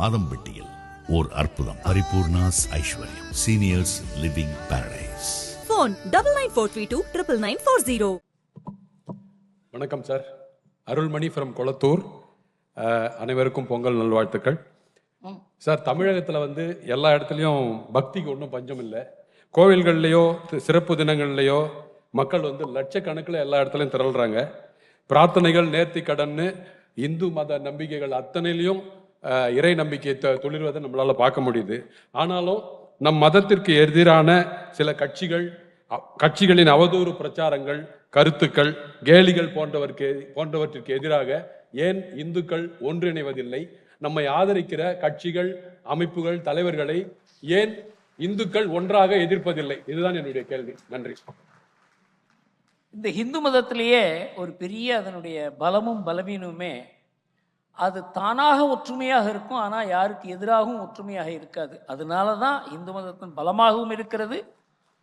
மாதம்பட்டியில் ஓர் அற்புதம். Paripoornas Aishwaryam. Seniors living paradise phone double nine four three two triple nine four zero. வணக்கம் sir Arulmani from Kolathur. அனைவருக்கும் பொங்கல் நல்வாழ்த்துக்கள். Sir தமிழகத்தில் வந்து எல்லா இடத்துலையும் பக்திக்கு ஒன்றும் பஞ்சம் இல்லை. கோவில்கள்லேயோ சிறப்பு தினங்கள்லையோ மக்கள் வந்து லட்சக்கணக்கில் எல்லா இடத்துலையும் திரள்றாங்க. பிரார்த்தனைகள் நேர்த்தி கடன்னு இந்து மத நம்பிக்கைகள் அத்தனையிலையும் இறை நம்பிக்கை த- நம்மளால் பார்க்க முடியுது. ஆனாலும் நம் மதத்திற்கு எதிரான சில கட்சிகள் கட்சிகளின் அவதூறு பிரச்சாரங்கள் கருத்துக்கள் கேலிகள் போன்றவருக்கு போன்றவற்றிற்கு எதிராக ஏன் இந்துக்கள் ஒன்றிணைவதில்லை? நம்மை ஆதரிக்கிற கட்சிகள் அமைப்புகள் தலைவர்களை ஏன் இந்துக்கள் ஒன்றாக எதிர்ப்பதில்லை? இதுதான் என்னுடைய கேள்வி. நன்றி. இந்த இந்து மதத்திலேயே ஒரு பெரிய அதனுடைய பலமும் பலவீனமுமே அது தானாக ஒற்றுமையாக இருக்கும் ஆனால் யாருக்கு எதிராகவும் ஒற்றுமையாக இருக்காது. அதனால தான் இந்து மதத்தின் பலமாகவும் இருக்கிறது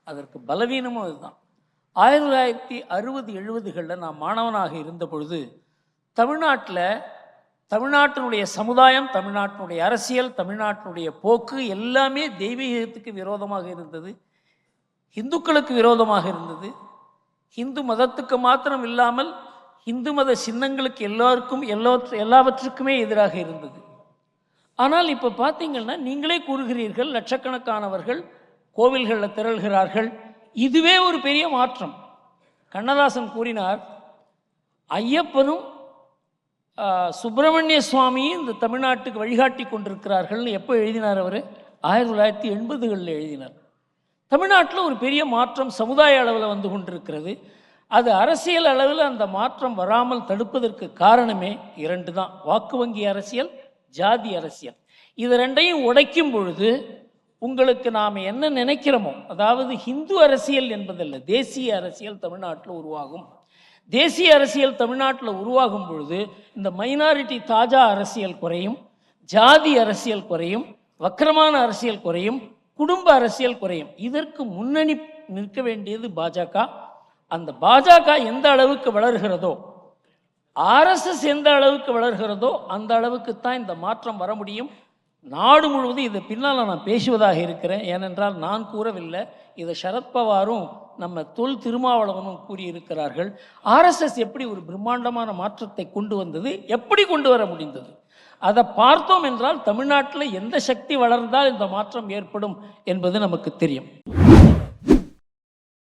அதற்கு பலவீனமும் அதுதான். ஆயிரத்தி தொள்ளாயிரத்தி அறுபது எழுபதுகளில் நான் மாணவனாக இருந்த பொழுது தமிழ்நாட்டில் தமிழ்நாட்டினுடைய சமுதாயம் தமிழ்நாட்டினுடைய அரசியல் தமிழ்நாட்டினுடைய போக்கு எல்லாமே தெய்வீகத்துக்கு விரோதமாக இருந்தது. இந்துக்களுக்கு விரோதமாக இருந்தது. இந்து மதத்துக்கு மாத்திரம் இல்லாமல் இந்து மத சின்னங்களுக்கு எல்லோருக்கும் எல்லோற்று எல்லாவற்றுக்குமே எதிராக இருந்தது. ஆனால் இப்போ பார்த்தீங்கன்னா நீங்களே கூறுகிறீர்கள் லட்சக்கணக்கானவர்கள் கோவில்களில் திரள்கிறார்கள். இதுவே ஒரு பெரிய மாற்றம். கண்ணதாசன் கூறினார் ஐயப்பனும் சுப்பிரமணிய சுவாமியும் இந்த தமிழ்நாட்டுக்கு வழிகாட்டி கொண்டிருக்கிறார்கள்னு எப்போ எழுதினார் அவர்? ஆயிரத்தி தொள்ளாயிரத்தி எண்பதுகளில் எழுதினார். தமிழ்நாட்டில் ஒரு பெரிய மாற்றம் சமுதாய அளவில் வந்து கொண்டிருக்கிறது. அது அரசியல் அளவில் அந்த மாற்றம் வராமல் தடுப்பதற்கு காரணமே இரண்டு தான் வாக்கு வங்கி அரசியல் ஜாதி அரசியல். இது ரெண்டையும் உடைக்கும் பொழுது உங்களுக்கு நாம் என்ன நினைக்கிறோமோ அதாவது ஹிந்து அரசியல் என்பதல்ல தேசிய அரசியல் தமிழ்நாட்டில் உருவாகும். தேசிய அரசியல் தமிழ்நாட்டில் உருவாகும் பொழுது இந்த மைனாரிட்டி தாஜா அரசியல் குறையும் ஜாதி அரசியல் குறையும் வக்கரமான அரசியல் குறையும் குடும்ப அரசியல் குறையும். இதற்கு முன்னணி நிற்க வேண்டியது பாஜக. அந்த பாஜக எந்த அளவுக்கு வளர்கிறதோ ஆர்எஸ்எஸ் எந்த அளவுக்கு வளர்கிறதோ அந்த அளவுக்கு தான் இந்த மாற்றம் வர முடியும். நாடு முழுவதும் இதை பின்னால் நான் பேசுவதாக இருக்கிறேன். ஏனென்றால் நான் கூறவில்லை. இதை சரத்பவாரும் நம்ம தொல் திருமாவளவனும் கூறியிருக்கிறார்கள். ஆர்எஸ்எஸ் எப்படி ஒரு பிரம்மாண்டமான மாற்றத்தை கொண்டு வந்தது? எப்படி கொண்டு வர முடிந்தது? அதை பார்த்தோம் என்றால் தமிழ்நாட்டில் எந்த சக்தி வளர்ந்தால் இந்த மாற்றம் ஏற்படும் என்பது நமக்கு தெரியும்.